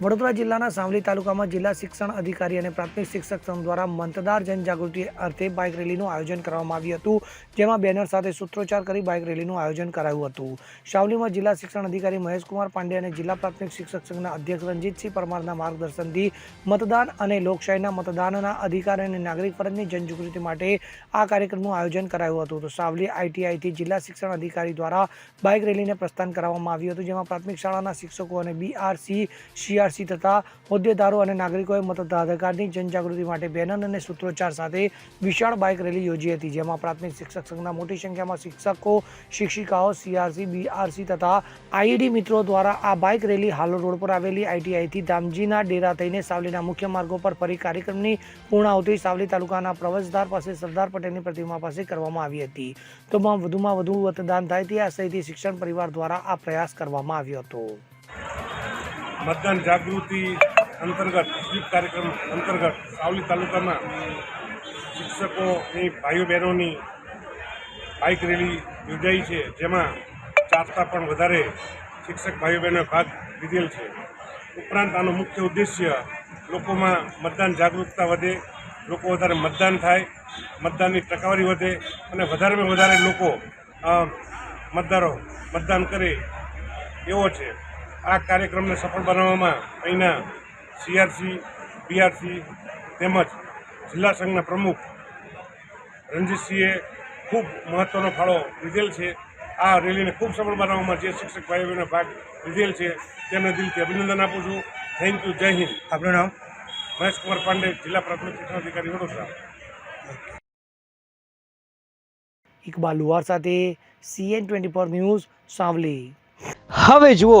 વડોદરા જિલ્લાના સાવલી તાલુકામાં જિલ્લા શિક્ષણ અધિકારી અને પ્રાથમિક શિક્ષક સંઘ દ્વારા મતદાર જનજાગૃતિ અર્થે બાઇક રેલીનું આયોજન કરવામાં આવ્યું હતું, જેમાં બેનર સાથે સૂત્રોચ્ચાર કરી બાઇક રેલીનું આયોજન કરાયું હતું. સાવલીમાં જિલ્લા શિક્ષણ અધિકારી મહેશકુમાર પાંડે અને જિલ્લા પ્રાથમિક શિક્ષક સંઘના અધ્યક્ષ રણજીતસિંહ પરમારના માર્ગદર્શનથી મતદાન અને લોકશાહીના મતદાનના અધિકાર અને નાગરિક ફરજની જનજાગૃતિ માટે આ કાર્યક્રમનું આયોજન કરાયું હતું. તો સાવલી આઈટીઆઈથી જિલ્લા શિક્ષણ અધિકારી દ્વારા બાઇક રેલીને પ્રસ્થાન કરાવવામાં આવ્યું હતું, જેમાં પ્રાથમિક શાળાના શિક્ષકો અને બીઆરસી સીઆરસી તથા હોદ્દેદારો અને નાગરિકોએ મતદાધિકારની જનજાગૃતિ માટે બેનર અને સૂત્રોચ્ચાર સાથે વિશાળ બાઇક રેલી યોજી હતી, જેમાં પ્રાથમિક શિક્ષક સંઘના મોટી સંખ્યામાં શિક્ષકો, શિક્ષિકાઓ, સીઆરસી, બીઆરસી તથા આઈડી મિત્રો દ્વારા આ બાઇક રેલી હાલો રોડ પર આવેલી આઈટીઆઈથી ધામજીના ડેરા થઈને સાવલીના મુખ્ય માર્ગો પર ફરી કાર્યક્રમની પૂર્ણાહુતિ સાવલી તાલુકાના પ્રવેશદ્વાર પાસે સરદાર પટેલની પ્રતિમા પાસે કરવામાં આવી હતી. તો વધુમાં વધુ મતદાન થાય તે આશયથી શિક્ષણ પરિવાર દ્વારા આ પ્રયાસ કરવામાં આવ્યો હતો. મતદાન જાગૃતિ અંતર્ગત સ્વીપ કાર્યક્રમ અંતર્ગત સાવલી તાલુકામાં શિક્ષકોની ભાઈઓ બહેનોની બાઇક રેલી યોજાઈ છે, જેમાં ચારતા પણ વધારે શિક્ષક ભાઈઓ બહેનોએ ભાગ લીધેલ છે. ઉપરાંત આનો મુખ્ય ઉદ્દેશ્ય લોકોમાં મતદાન જાગૃતતા વધે, લોકો વધારે મતદાન થાય, મતદાનની ટકાવારી વધે અને વધારેમાં વધારે લોકો મતદારો મતદાન કરે એવો છે. આ કાર્યક્રમને સફળ બનાવવામાં અહીંના સીઆરસી બીઆરસી તેમજ જિલ્લા સંઘના પ્રમુખ રણજીતસિંહે ખૂબ મહત્ત્વનો ફાળો લીધેલ છે. આ રેલીને ખૂબ સફળ બનાવવામાં જે શિક્ષક ભાઈ બહેનો ભાગ લીધેલ છે તેમને દિલથી અભિનંદન આપું છું. થેન્ક યુ જય હિન્દ. આપનું નામ? મહેશ કુમાર પાંડે જિલ્લા પ્રાથમિક શિક્ષણ અધિકારી વડોદરા. ઇકબાલ લુહાર સાથે CN twenty four news Savli. હવે જુઓ